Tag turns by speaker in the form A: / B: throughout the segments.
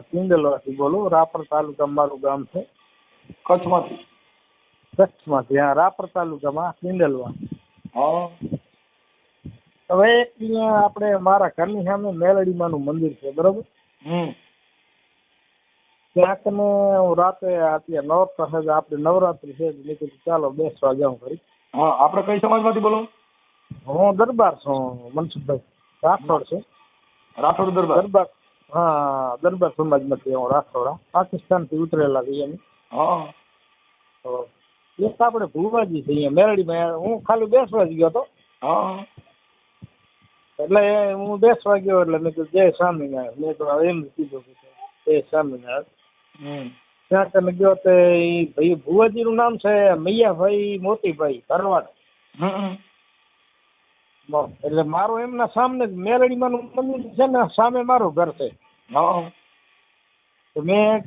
A: ટિંડલવાથી બોલું રાપર તાલુકા મારું ગામ છે.
B: કચ્છમાંથી?
A: કચ્છમાંથી હા રાપર તાલુકામાં ટિંડલવા
B: હા.
A: હવે એક આપણે મારા ઘરની સામે મેલડીમાનું મંદિર છે બરોબર?
B: હમ.
A: ત્યાં કને હું રાતે અત્યારે નવરાત્ર છે આપણે નવરાત્રી છે એટલે કીધું ચાલો બેસવા જાઉં ખરી
B: હા આપણે કઈ સમાજમાંથી બોલો?
A: હું દરબાર છું મનસુખભાઈ. રાઠોડ છે.
B: રાઠોડ દરબાર?
A: દરબાર. હા દરબાર સમાજમાંથી હું રાઠોડા પાકિસ્તાનથી ઉતરેલા છીએ અમે.
B: હા.
A: તો એક આપણે ભુવાજી છે અહીંયા મેરડીમાં. હું ખાલી બેસવા જ ગયો હતો.
B: હા.
A: એટલે હું બેસવા ગયો એટલે મેં કીધું જય સ્વામિનારાયણ. મેં તો એમ કીધું કે જય સ્વામિનારાયણ.
B: હમ.
A: ત્યાં તમે ગયો તે ઈ ભાઈ ભુવાજીનું નામ છે મૈયાભાઈ મોતીભાઈ ભરવાડ.
B: હમ.
A: એટલે મારું એમના સામને મેલડીમાંનું મંદિર છે ને સામે મારું ઘર છે.
B: હા.
A: તો મેં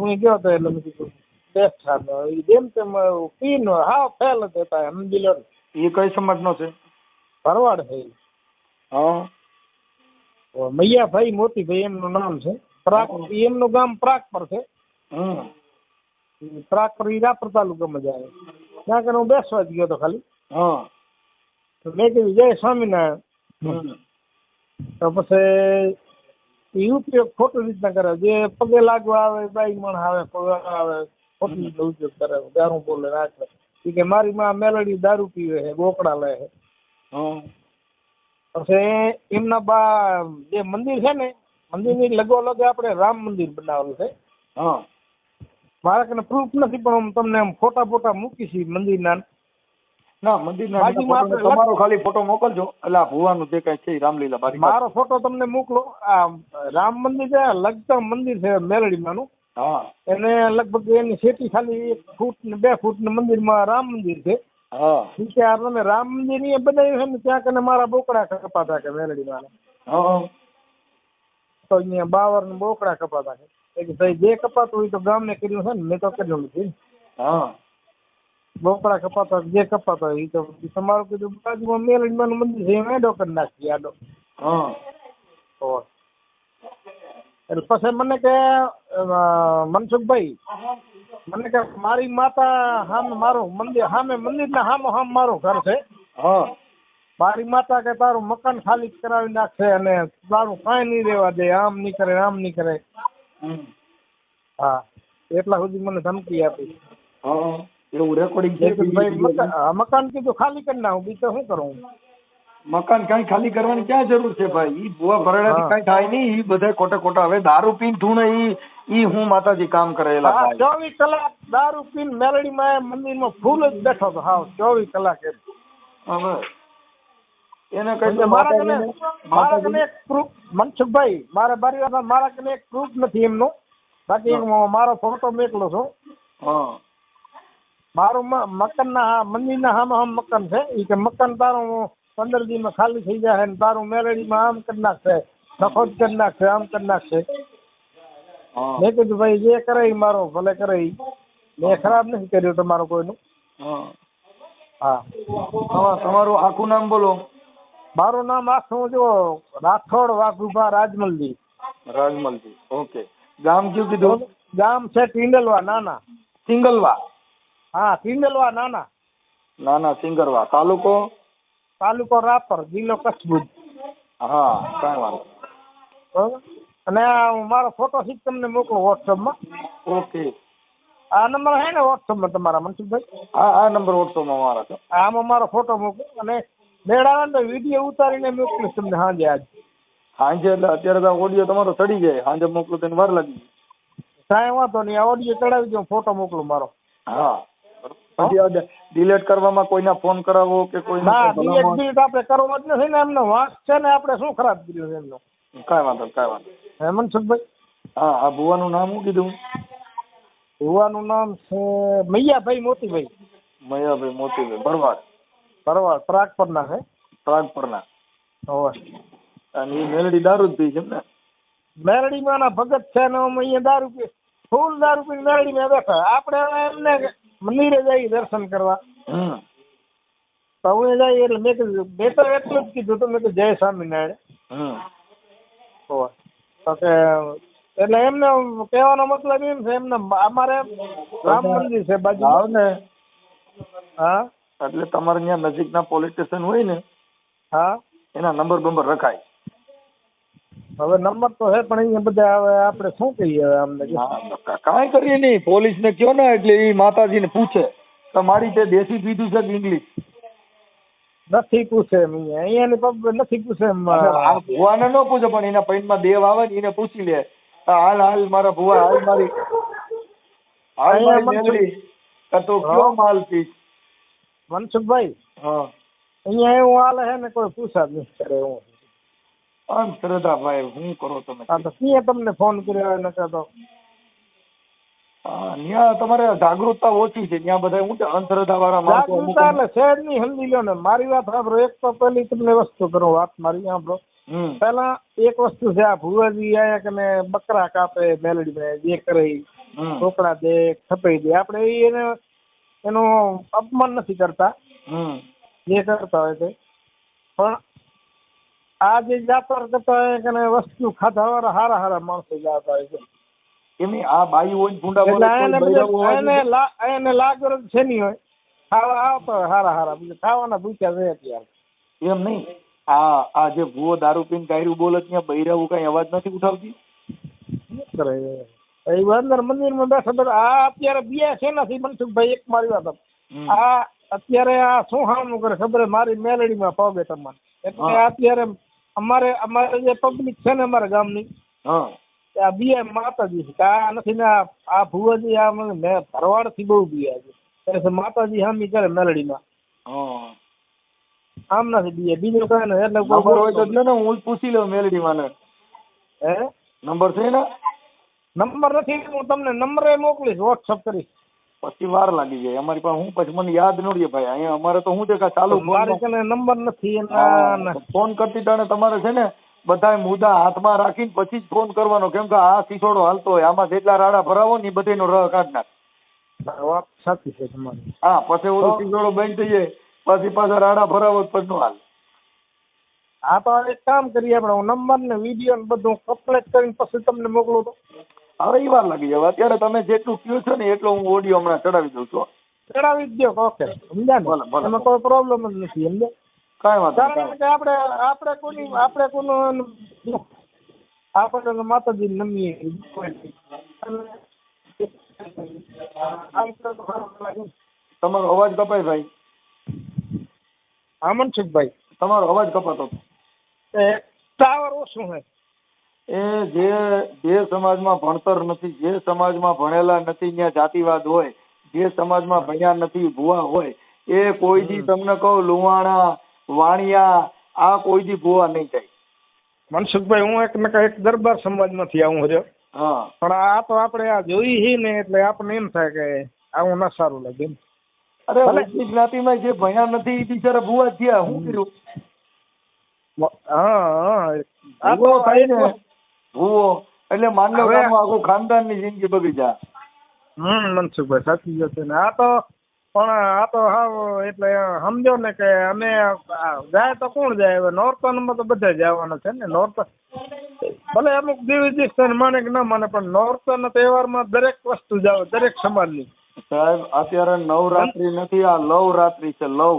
A: હું ગયો હતો એટલે મેં કીધું બેસ્ટ ઈ જેમ તેમ પીન હા ફેલ હતા સમજી લો
B: એ કઈ સમાજનો છે?
A: ભરવાડ છે
B: હા.
A: મૈયાભાઈ મોતીભાઈ એમનું નામ છે. પ્રાક એમનું ગામ પ્રાક પર છે. પ્રાક પર ઈ રાપર તાલુકામાં જાય આવે. ત્યાં કે હું બેસવા જ ગયો હતો ખાલી.
B: હા.
A: તો મેં કીધું જય સ્વામિનારાયણ. તો પછી એ ઉપયોગ ખોટી રીતના કરે. જે પગે લાગવા આવે બાઈ મણ આવે પગાર આવે ખોટી રીતનો ઉપયોગ કરે. દારૂ બોલે રાખે. એ કે મારી માં મેલડી દારૂ પીવે છે ગોકડા લે છે. પછી એમના બા જે મંદિર છે ને મંદિરની લગોલગ આપણે રામ મંદિર બનાવેલું છે.
B: હા.
A: મારા કને પ્રૂફ નથી પણ હું તમને આમ ફોટા ફોટા મૂકીશ મંદિરના
B: ના મંદિરના તમારો ખાલી ફોટો મોકલજો. એટલે આ ભુવાનું જે કઈ છે રામલીલા બારી
A: મારો ફોટો તમને મોકલો. આ રામ મંદિર છે લગતા મંદિર છે મેલડીમાંનું.
B: હા.
A: એને લગભગ એની સેટી ખાલી એક ફૂટ ને બે ફૂટ ને મંદિરમાં રામ મંદિર છે.
B: હા.
A: તમે રામ મંદિરની બનાવ્યું છે ને ત્યાં કને મારા બોકડા કપાતા કે મેલડીમાં
B: હા.
A: તો અહીંયા બાવર ને બોકડા કપાતા કે ભાઈ જે કપાતું હોય તો ગામને કર્યું છે ને મેં તો કર્યું નથી.
B: હા.
A: બોકડા કપાતા જે કપાતા હોય ઈ તો તમારું કીધું બાજુમાં મેલડીમાં મંદિર છે એમાં એડો કરી નાખી આડો.
B: હા.
A: એટલે પછી મને કે મનસુખભાઈ મને કે મારી માતા સામે મારું મંદિર સામે મંદિરના સામે હામ મારું ઘર છે.
B: હા.
A: મારી માતા કે તારું મકાન ખાલી કરાવી નાખશે અને તારું કાંઈ નહીં રહેવા દે આમ નહીં કરે આમ નહીં કરે.
B: હમ.
A: હા એટલા સુધી મને ધમકી આપી.
B: હા. એવું રેકોર્ડિંગ
A: છે મકાન કીધું ખાલી કરી નાખું બીજું શું કરું
B: મકાન કઈ ખાલી કરવાની ક્યાં જરૂર છે ભાઈ? ઈ ભૂવા ભરડાથી
A: હા.
B: કઈ થાય નહીં ઈ બધા ખોટા ખોટા. હવે દારૂ પીન ધૂણે ઈ ઈ હું માતાજી કામ કરેલા
A: ચોવીસ કલાક દારૂ પીને મેલડીમાં મંદિરમાં ફૂલ જ બેઠો હતો. હાવ ચોવીસ કલાક એમ.
B: હવે એને કઈ
A: મારા કને મારા કને એક પ્રૂફ મનસુખભાઈ મારા બારી મારા કને એક પ્રૂફ નથી એમનો. બાકી મારો ફોટો મેકલો છું.
B: હા.
A: મારું મકાનના હા મંદિરના હામ હામ મકાન છે. એ કે મકાન તારું પંદર દીમાં ખાલી થઈ જાય ને તારું મેલેડીમાં આમ કરી નાખશે. નફો કરી નાખશે આમ કરી નાખશે.
B: હા.
A: મેં કીધું ભાઈ જે કરે એ મારો ભલે કરે એ મેં ખરાબ નથી કર્યું તમારું કોઈનું.
B: હા.
A: હા.
B: તમારું આખું નામ બોલો.
A: મારું નામ આખું જો રાઠોડ વાઘુભા રાજમલજી.
B: રાજમલજી. ઓકે. ગામ કયું કીધું?
A: ગામ છે ટિંડલવા નાના.
B: સિંગલવા
A: હા ટિંડલવા નાના.
B: નાના સિંગરવા તાલુકો?
A: તાલુકો રાપર જિલ્લો કચ્છ
B: હા કાંઈ વાંધો
A: બરોબર અને મારો ફોટો સીટ તમને મોકલો વોટ્સઅપમાં.
B: ઓકે
A: આ નંબર હે ને વોટ્સઅપમાં તમારા મનસુખભાઈ?
B: હા આ નંબર વોટ્સઅપમાં મારા છે.
A: આમાં મારો ફોટો મોકલો અને મેળા ને વીડિયો ઉતારીને મોકલીશ તમને સાંજે આજ.
B: સાંજે એટલે અત્યારે તો ઓડિયો તમારો ચડી જાય. સાંજે મોકલો તેને વાર લાગી
A: કાંઈ વાંધો નહીં આ ઓડિયો ચડાવી દો ફોટો મોકલો મારો.
B: હા. પછી ડિલેટ કરવામાં કોઈના ફોન કરાવો કે કોઈ
A: ના ડિલેટ બિલેટ આપણે કરવો જ નથી ને એમનો. વાંક છે ને આપણે શું ખરાબ કર્યું એમનો?
B: કાંઈ વાંધો કાંઈ વાંધો.
A: હે મનસુખભાઈ
B: હા આ ભુવાનું નામ શું કીધું?
A: ભુવાનું નામ છે મૈયાભાઈ મોતીભાઈ.
B: મૈયાભાઈ મોતીભાઈ ભરવાડ.
A: પરવાળ પ્રાગ પરના છે?
B: પ્રાગપરના
A: હોવે.
B: અને એ મેલડી દારૂ જ પી છે ને
A: મેરડીમાં ભગત છે ને અમે અહીંયા દારૂ પી ફૂલ દારૂ પીને મેરડીમાં બેઠા. આપણે એમને મંદિરે જાય દર્શન કરવા. તો હું જાય એટલે મેં કીધું મેં તો એટલું જ કીધું તો મેં કીધું જય સ્વામિનારાયણ. તો કે એટલે એમને કહેવાનો મતલબ એમ છે એમને અમારે રામ મંદિર છે બાજુ
B: આવ ને
A: હા.
B: એટલે તમારે ત્યાં નજીકના પોલીસ સ્ટેશન હોય ને
A: હા.
B: એના નંબર બંબર રખાય.
A: હવે નંબર તો હે પણ અહીંયા બધા હવે આપણે શું કહીએ હવે અમને?
B: હા, કાંઈ કરીએ નહીં. પોલીસને કયો ને એટલે એ માતાજીને પૂછે. તમારી તે દેશી પીધું છે કે ઇંગ્લિશ?
A: નથી પૂછે એમ અહીંયા. અહીંયાની પબ નથી પૂછે એમ.
B: આ ભુવાને ન પૂછે પણ એના પૈનમાં દેવ આવે ને એને પૂછી લે. હાલ હાલ મારા ભુવા હાલ મારી હાલ મારી મેલડી તો કયો માલ પી?
A: મનસુખભાઈ
B: હા.
A: અહીંયા એવું હાલ હે ને કોઈ પૂછા જ નહીં કરે એવું
B: અંધશ્રદ્ધાભાઈ શું કરો તમે
A: હા તો ક્યાં તમને ફોન કર્યો નકર તો
B: ત્યાં તમારે જાગૃતતા ઓછી છે ત્યાં બધા હું અંધશ્રદ્ધા વાળા માણસો
A: જાગૃતતા એટલે છે ની સમજી લો ને મારી વાત સાંભળો એક તો પેલી તમને વસ્તુ કરો વાત મારી સાંભળો. પેલા એક વસ્તુ છે આ ભુવાજી આયા કે બકરા કાપે મેલડી માં જે કરે. ઢોકળા દે ખપાઈ દે આપણે એને એનું અપમાન નથી કરતા. જે કરતા હોય તે. પણ આ જે જાતર કરતા હોય વસ્તુ ખાધા વાળા હારા હારા માણસો જાતા હોય છે.
B: એમની આ બાઈ હોય ભૂંડા
A: એટલે એને
B: કોઈ હોય
A: એને
B: ને.
A: લા- એને લાગવરજ છે નહીં હોય? ખાવા આવતો હોય હારા હારા બીજું ખાવાના ભૂખ્યા છે અત્યારે.
B: એમ નહીં આ આ જે ભૂવો દારૂ પીને ગાયરું બોલે ત્યાં બૈરાવું કઈ અવાજ નથી ઉઠાવતી?
A: કરે એ? અંદર મંદિરમાં બેઠા બેઠા આ અત્યારે બે છે? નથી મનસુખભાઈ એક મારી વાત. આ અત્યારે આ શું હામું કરે ખબર? મારી મેલડીમાં પગે તમને એટલે અત્યારે અમારે અમારે જે પબ્લિક છે ને અમારા ગામની
B: હા.
A: આ બીએ માતાજી છે. આ નથી ને આ ભુવાજી આ મને મેં ભરવાડથી બહુ બીયા છે. એટલે માતાજી હામી કરે મેલડીમાં.
B: હા.
A: આમ નથી બીએ બીજું કઈ નહીં. એટલે
B: નંબર હોય તો ને હું પૂછી લઉં મેલડી માને
A: હે?
B: નંબર છે ને?
A: નંબર નથી હું તમને નંબરે મોકલીશ વોટ્સઅપ કરીશ.
B: પછી વાર લાગી જાય. અમારી પાસે હું પછી મને યાદ ન રહે ભાઈ અહીંયા અમારે તો શું છે કે ચાલુ
A: મારી નંબર નથી
B: ફોન કરતી ટાણે તમારે છે ને બધા મુદ્દા હાથમાં રાખીને પછી જ ફોન કરવાનો. કેમ કે આ સિસોડો હાલતો હોય આમાં જેટલા રાડા ભરાવો ને એ બધાનો રહ કાઢ નાખ.
A: વાત સાચી છે તમારી.
B: હા પછી ઓલો સિસોડો બંધ થઈ જાય પછી પાછા રાડા ભરાવો પછી નો હાલ.
A: હા તો એક કામ કરીએ આપણે હું નંબર ને વીડિયો ને બધું કમ્પ્લેટ કરીને પછી તમને મોકલું તો.
B: હવે એ વાર લાગી જાય. અત્યારે તમે જેટલું કયો છો ને એટલો હું ઓડિયો હમણાં ચડાવી દઉં છું.
A: ચડાવી જ દો. ઓકે. સમજ્યા. ને? એમાં કોઈ પ્રોબ્લેમ જ નથી સમજ્યા?
B: કાંઈ વાંધો
A: કારણ કે આપણે આપણે કોની આપણે કોનું આપણે માતાજી નમીએ.
B: તમારો અવાજ કપાય ભાઈ.
A: હા મનસુખભાઈ.
B: તમારો અવાજ કપાતો.
A: ટાવર ઓછું છે
B: એ જે જે સમાજમાં ભણતર નથી જે સમાજમાં ભણેલા નથી ત્યાં જાતિવાદ હોય જે સમાજમાં ભણ્યા નથી ભૂવા હોય એ કોઈ દી તમને કહું લુવાણા વાણિયા આ કોઈ દી ભૂવા નહીં થાય.
A: મનસુખભાઈ હું એક નકા એક દરબાર સમાજમાંથી આવું રહ્યો
B: હા.
A: પણ આ તો આપણે આ જોઈ હી ને એટલે આપણને એમ થાય કે આવું ના સારું લાગે
B: અરે. ઓછી જ્ઞાતિમાં જે ભણ્યા નથી એ બિચારા ભૂવા જ થયા. હું કર્યું?
A: હા હા. આ તો
B: થાય ને. ભૂવો. એટલે
A: માંડવ
B: આખું ખાનદાનની જિંદગી બગડી જાય.
A: હમ મનસુખભાઈ સાચી છે. ને આ તો પણ આ તો હાવ એટલે સમજો ને કે અમે જાય તો કોણ જાય? હવે નોર્તનમાં તો બધા જવાના છે ને. નોર્ત ભલે અમુક દિવસ માને કે ના માને પણ નોર્તના તહેવારમાં દરેક વસ્તુ જાવ દરેક સમાજની.
B: સાહેબ અત્યારે નવરાત્રી નથી આ લવ રાત્રી છે લવ.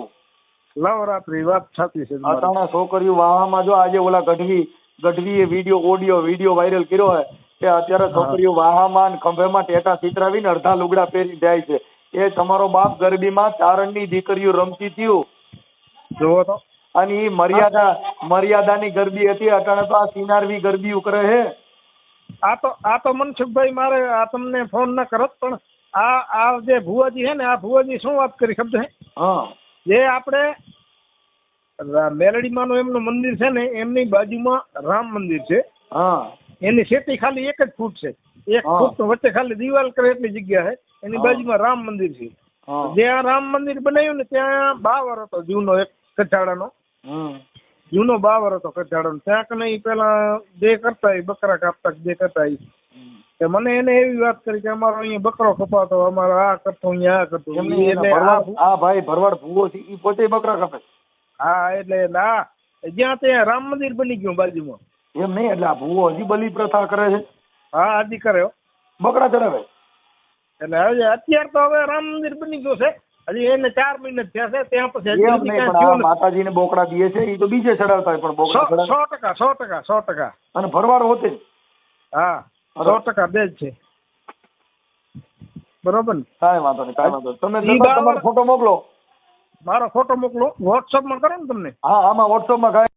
A: નવરાત્રી વાત સાચી છે.
B: અટાણા છોકરીઓ વાહામાં જો આજે ઓલા ગઢવી ગઢવીએ વીડિયો ઓડિયો વીડિયો વાયરલ કર્યો હોય કે અત્યારે છોકરીઓ વાહામાં ને ખંભેમાં ટેટા સિતરાવીને અડધા લુગડા પહેરી જાય છે. એ તમારો બાપ ગરબીમાં ચારણની દીકરીઓ રમતી થયું.
A: જુઓ તો.
B: અને એ મર્યાદા મર્યાદાની ગરબી હતી અટાણે તો આ સિનારવી ગરબી કરે હે.
A: આ તો આ તો મનસુખભાઈ મારે આ તમને ફોન ના કરત પણ આ આ જે ભુવાજી હે ને આ ભુવાજી શું વાત કરી શબ્દ હે
B: હા.
A: જે આપણે મેલડીમાંનું એમનું મંદિર છે ને એમની બાજુમાં રામ મંદિર છે.
B: હા.
A: એની સેતી ખાલી એક જ ફૂટ છે. એક. ફૂટ વચ્ચે ખાલી દિવાલ કરે એટલી જગ્યા છે. એની. બાજુમાં રામ મંદિર છે. જ્યાં રામ મંદિર બનાવ્યું ને ત્યાં બાવર હતો જૂનો એક કચાડાનો
B: હમ.
A: જૂનો બાવર હતો કચાડાનો ત્યાં કને પેલા જે કરતા બકરા કાપતા જે કરતા ઈ. મને એને એવી વાત કરી કે અમારો અહીંયા બકરો કપાતો અમારો આ કરતો અહીંયા આ કરતો. એટલે આ
B: ભાઈ ભરવાડ ભૂવો છે એ પોતે બકરા કાપે
A: હા એટલે ના જ્યાં ત્યાં રામ મંદિર બની ગયું બાજુમાં.
B: એમ નહીં એટલે આ ભૂવો હજી બલિ પ્રથા કરે છે?
A: હા હજી કરે.
B: બકરા ચડાવે?
A: એટલે હવે અત્યારે તો હવે રામ મંદિર બની ગયું છે. હજી એને ચાર મહિના થયા છે ત્યાં પછી માતાજી.
B: માતાજીને બોકડા દીએ છે એ તો બીજે ચડાવતા પણ બોકડા
A: સો ટકા સો ટકા સો ટકા.
B: અને ભરવાડ હોતે
A: હા સો ટકા બે જ છે. બરોબર ને?
B: કાંઈ વાંધો નહીં કાંઈ વાંધો તમે ફોટો મોકલો.
A: મારો ફોટો મોકલો. વોટ્સઅપમાં કરો ને તમને?
B: હા આમાં વોટ્સઅપમાં કાંઈ